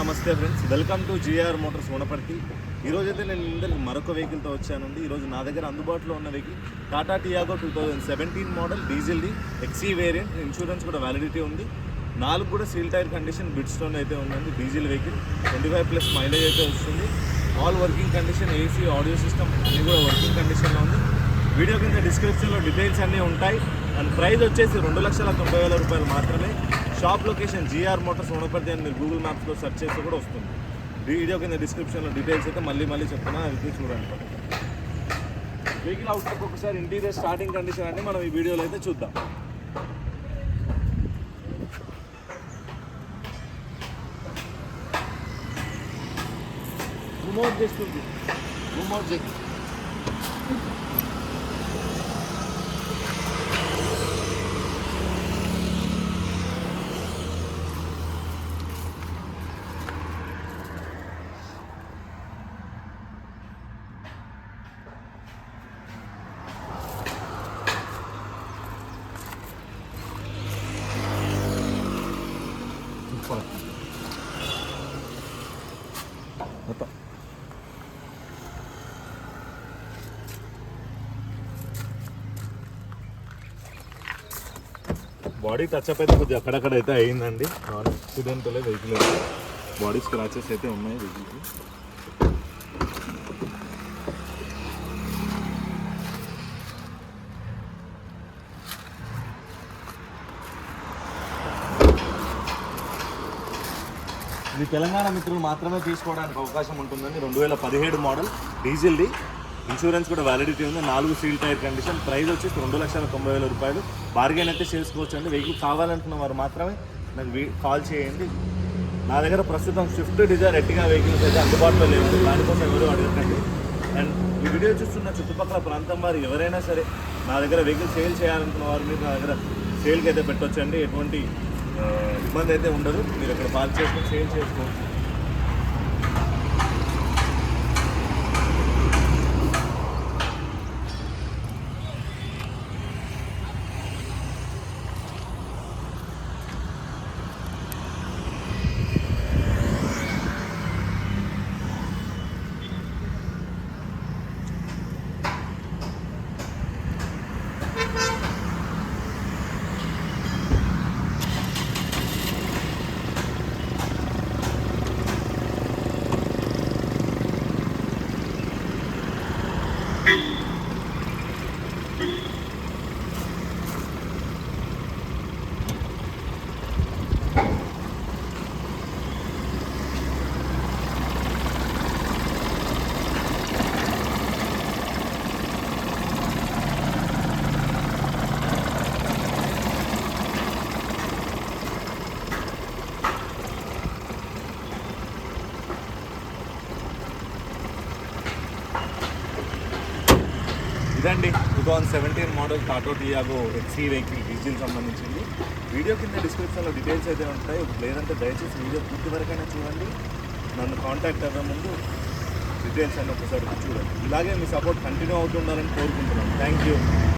నమస్తే friends. Welcome to GR motors Wanaparthy. ఈరోజు అయితే నేను ఇందరికి మరొక వెహికల్తో వచ్చానండి. ఈరోజు నా దగ్గర అందుబాటులో ఉన్న vehicle Tata Tiago two thousand seventeen model డీజిల్ది XE variant insurance కూడా వ్యాలిడిటీ ఉంది. నాలుగు కూడా సీల్ టైర్ కండిషన్ బిడ్స్టోన్ అయితే ఉందండి. Diesel vehicle twenty five plus mileage అయితే వస్తుంది. All working condition AC audio system అన్నీ కూడా వర్కింగ్ కండిషన్లో ఉంది. వీడియో కింద డిస్క్రిప్షన్లో డీటెయిల్స్ అన్నీ ఉంటాయి. అండ్ ప్రైస్ వచ్చేసి రెండు లక్షల తొంభై వేల రూపాయలు మాత్రమే. Shop location GR motors Wanaparthy అని మీరు గూగుల్ మ్యాప్స్లో సెర్చ్ చేస్తే కూడా వస్తుంది. వీడియో కింద డిస్క్రిప్షన్లో డీటెయిల్స్ అయితే మళ్ళీ మళ్ళీ చెప్తున్నా అది చూడండి. వెహికల్ అవుట్లుక్ ఒకసారి ఇంటీరియర్ స్టార్టింగ్ కండిషన్ అంటే మనం ఈ వీడియోలో అయితే చూద్దాం. రిమోట్ చేస్తుంది రిమోట్ చేస్తుంది మొత్తం బాడీ టచ్ అప్ అయితే కొద్దిగా అక్కడక్కడ అయితే అయిందండి. Non accident vehicle body scratches అయితే ఉన్నాయి. వెహికల్కి ఇది తెలంగాణ మిత్రులు మాత్రమే తీసుకోవడానికి అవకాశం ఉంటుందండి రెండు వేల పదిహేడు మోడల్ డీజిల్ది. ఇన్సూరెన్స్ కూడా వ్యాలిడిటీ ఉంది. నాలుగు సీల్ టైర్ కండిషన్ ప్రైస్ వచ్చేసి రెండు లక్షల తొంభై వేల రూపాయలు. బార్గెన్ అయితే చేసుకోవచ్చు అండి. వెహికల్ కావాలనుకున్న వారు మాత్రమే నాకు కాల్ చేయండి. నా దగ్గర ప్రస్తుతం స్విఫ్ట్ డిజైర్ ఎట్టిగా వెహికల్స్ అయితే అందుబాటులో లేవు. దానికోసం ఎవరు అడగకండి. అండ్ ఈ వీడియో చూస్తున్న చుట్టుపక్కల ప్రాంతం వారు ఎవరైనా సరే నా దగ్గర వెహికల్ సేల్ చేయాలనుకున్న వారు మీరు నా దగ్గర సేల్కి అయితే పెట్టొచ్చండి. ఎటువంటి ఇబ్బంది అయితే ఉండదు. మీరు ఇక్కడ పార్క్ చేసుకొని సేల్ చేసుకోవచ్చు. ఇదండి. Two thousand seventeen model Tata Tiago XE vehicle diesel సంబంధించింది. వీడియో కింద డిస్క్రిప్షన్లో డీటెయిల్స్ అయితే ఉంటాయి. లేదంటే దయచేసి వీడియో పూర్తి వరకైనా చూడండి. నన్ను కాంటాక్ట్ అవ్వే ముందు డీటెయిల్స్ అన్ని ఒకసారి చూడండి. ఇలాగే మీ సపోర్ట్ కంటిన్యూ అవుతుండాలని కోరుకుంటున్నాను. Thank you